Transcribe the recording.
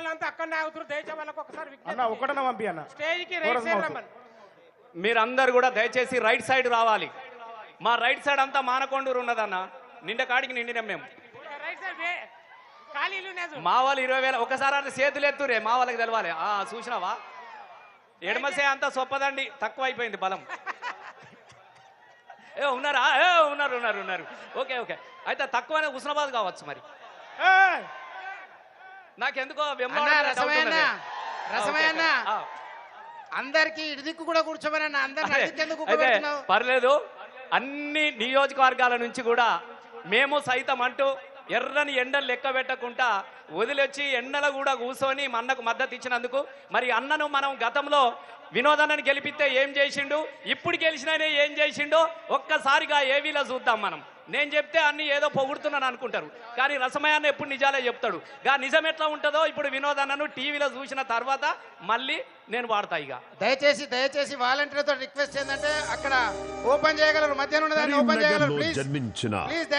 వాళ్ళంతా అక్కడనే ఆగుతారు. దయచేసి వాళ్ళకి ఒకసారి అన్న విజ్ఞప్తి ఒకటన పంపి అన్న స్టేజ్కి కోరస్ రైట్ సైడ్ మౌత్. రమ్మని. మీరందరూ కూడా దయచేసి రైట్ సైడ్ రావాలి. మా రైట్ సైడ్ అంతా మానకొండూరు ఉన్నదన్న. నిండ కాడికి నిండినాం మేము. రైట్ సైడ్ వే- ఖాళీలు ఉన్నాయి చూడు. మా వాళ్ళు ఇరవై వేల ఒకసారి అంటే చేతులు ఎత్తురే మా వాళ్ళకి తెలవాలి. ఆ చూసినావా? ఎడమసే అంతా సొప్పదండి. తక్కువ అయిపోయింది బలం. ఏ ఉన్నారా? ఏ ఉన్నారు ఉన్నారు ఉన్నారు. Okay okay. అయితే తక్కువనే హుస్నాబాద్ కావచ్చు మరి. ఓకే, ఆ. అందరికి ఇటు దిక్కు కూడా కూర్చోమని అందరిని పర్లేదు అన్ని నియోజకవర్గాల నుంచి కూడా మేము సైతం అంటూ ఎర్రని ఎండలు లెక్క పెట్టకుండా వదిలొచ్చి ఎండలు కూడా కూర్చొని మా అన్నకు మద్దతు ఇచ్చినందుకు మరి అన్నను మనం గతంలో వినోదన్నని గెలిపిస్తే ఏం చేసిండు? ఇప్పుడు గెలిచిననే ఏం చేసిండో ఒక్కసారిగా ఏవీలో చూద్దాం మనం. నేను చెప్తే అన్ని ఏదో పొగుడుతున్నాను అనుకుంటారు. కానీ రసమయాన్ని ఎప్పుడు నిజాలే చెప్తాడు. గా నిజం ఎట్లా ఉంటుందో ఇప్పుడు వినోదన్నను టీవీలో చూసిన తర్వాత మళ్ళీ నేను వాడతా ఇక. దయచేసి దయచేసి వాలంటీర్తో రిక్వెస్ట్ ఏంటంటే అక్కడ ఓపెన్ చేయగలరు. మధ్యాహ్నం ఓపెన్ చేయగలరు. కరీంనగర్లో ప్లీజ్. జన్మించిన ప్లీజ్